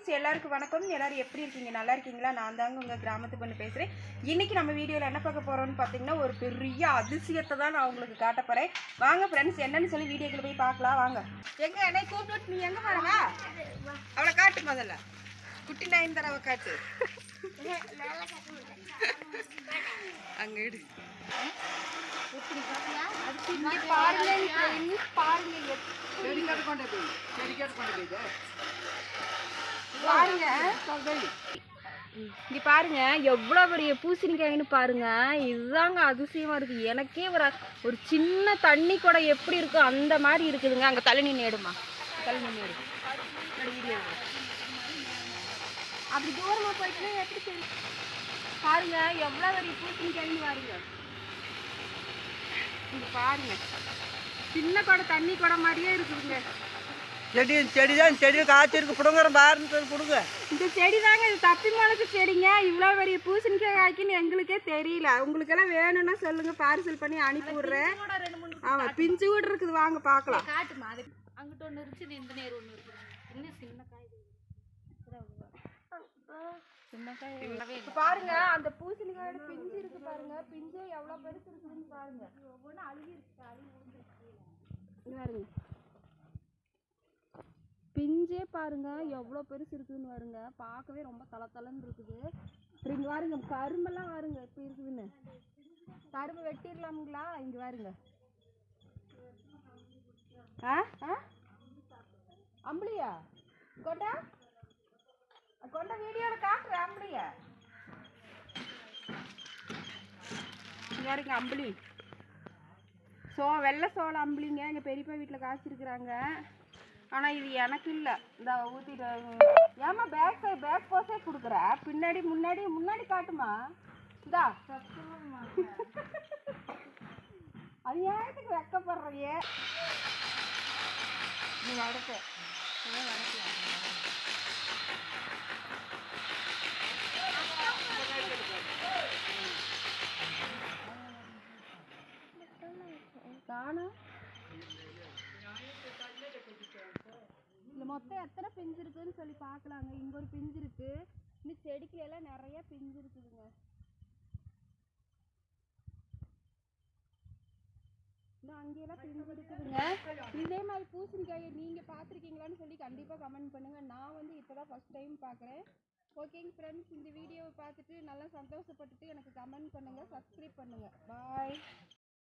Friends எல்லாருக்கும் வணக்கம். எல்லோரும் எப்படி இருக்கீங்க? நல்லா இருக்கீங்களா? நான் தாங்க உங்கள் கிராமத்து பொண்ணு பேசுகிறேன் இன்றைக்கி நம்ம வீடியோவில் என்ன பார்க்க போகிறோம்னு பார்த்தீங்கன்னா ஒரு பெரிய அதிசயத்தை தான் நான் உங்களுக்கு காட்ட போகிறேன் வாங்க ஃப்ரெண்ட்ஸ் என்னன்னு சொல்லி வீடியோக்குள்ள போய் பார்க்கலாம். வாங்க. எங்கே என்னை கூப்பிட்டு நீ எங்கே போகிறவா அவளை காட்டு முதல்ல. குட்டி நாயின் தடவை காட்டு. அங்கே இடு பாருங்க பாருங்க. பாருங்க. இங்க பாருங்க எவ்வளோ பெரிய பூசணிக்காய்னு பாருங்க. இதுதாங்க அதிசயமா இருக்கு. எனக்கே ஒரு ஒரு சின்ன தண்ணி கூட எப்படி இருக்கும் அந்த மாதிரி இருக்குதுங்க. அங்க தள்ளி நின்று எடுமா. தள்ளி நின்று அப்படி தூரமா போயிட்டுனா எப்படி தெரியும்? பாருங்க எவ்வளோ பெரிய பூசணிக்காய்னு பாருங்க. இங்க பாருங்க. சின்ன குடம் தண்ணி குடம் மாதிரியே இருக்குதுங்க. செடி செடி தான் செடி காய்ச்சிருக்கு. பிடுங்குறோம் பாருன்னு சொல்லி கொடுங்க. இந்த செடி தாங்க இது தப்பி முளைச்ச செடிங்க. இவ்வளோ பெரிய பூசணிக்காய் காய்க்குன்னு எங்களுக்கே தெரியல. உங்களுக்கெல்லாம் வேணும்னா சொல்லுங்க பார்சல் பண்ணி அனுப்பி விட்றேன். ஆமாம் பிஞ்சு கூட இருக்குது. வாங்க பார்க்கலாம். காட்டுமா? அது அங்கிட்ட ஒன்று இருந்துச்சு இந்த நேரம் ஒன்று இருக்குது இன்னும் சின்ன காய் இப்ப பாருங்க அந்த பூசணிக்காயோட பிஞ்சு இருக்கு பாருங்க. பிஞ்சு எவ்வளோ பெருசு இருக்குதுன்னு பாருங்க. ஒவ்வொன்றும் அழுகி இருக்கு அழுகி பாருங்க. பிஞ்சே பாருங்கள் எவ்வளோ பெருசு இருக்குதுன்னு பாருங்க. பார்க்கவே ரொம்ப தல இருக்குது. அப்புறம் இங்கே பாருங்க கரும்பெல்லாம் பாருங்க எப்படி இருக்குதுன்னு. கரும்பு வெட்டிடலாமுங்களா? இங்கே பாருங்க ஆ? ஆ? அம்பளியா கொண்டா? கொண்ட வீடியோவில் காட்டுறேன் அம்பளியா இங்கே பாருங்க அம்பளி சோ வெள்ளை சோளம் அம்பளிங்க எங்கள் பெரியப்பா வீட்டில் காய்ச்சிருக்கிறாங்க. ஆனால் இது எனக்கு இல்லை. இந்த ஊற்றிட்டு ஏமா பேக் பேக் போஸே கொடுக்குற? பின்னாடி முன்னாடி முன்னாடி காட்டுமா? இந்தா. அது ஏத்துக்கு வெக்கப்படுறையே நீ வடக்கு காணும் மொத்தம் எத்தனை பிஞ்சு இருக்குன்னு சொல்லி பார்க்கலாங்க. இங்க ஒரு பிஞ்சு இருக்கு. இன்னும் செடிக்கு எல்லாம் நிறைய பிஞ்சு இருக்குதுங்க. இன்னும் அங்கேயெல்லாம் பிஞ்சு இருக்குதுங்க. இதே மாதிரி பூசணிக்காயை நீங்கள் பார்த்துருக்கீங்களான்னு சொல்லி கண்டிப்பா கமெண்ட் பண்ணுங்க. நான் வந்து இப்போதான் ஃபர்ஸ்ட் டைம் பார்க்குறேன். ஓகேங்க ஃப்ரெண்ட்ஸ் இந்த வீடியோவை பார்த்துட்டு நல்லா சந்தோஷப்பட்டுட்டு எனக்கு கமெண்ட் பண்ணுங்க. சப்ஸ்கிரைப் பண்ணுங்க. பாய்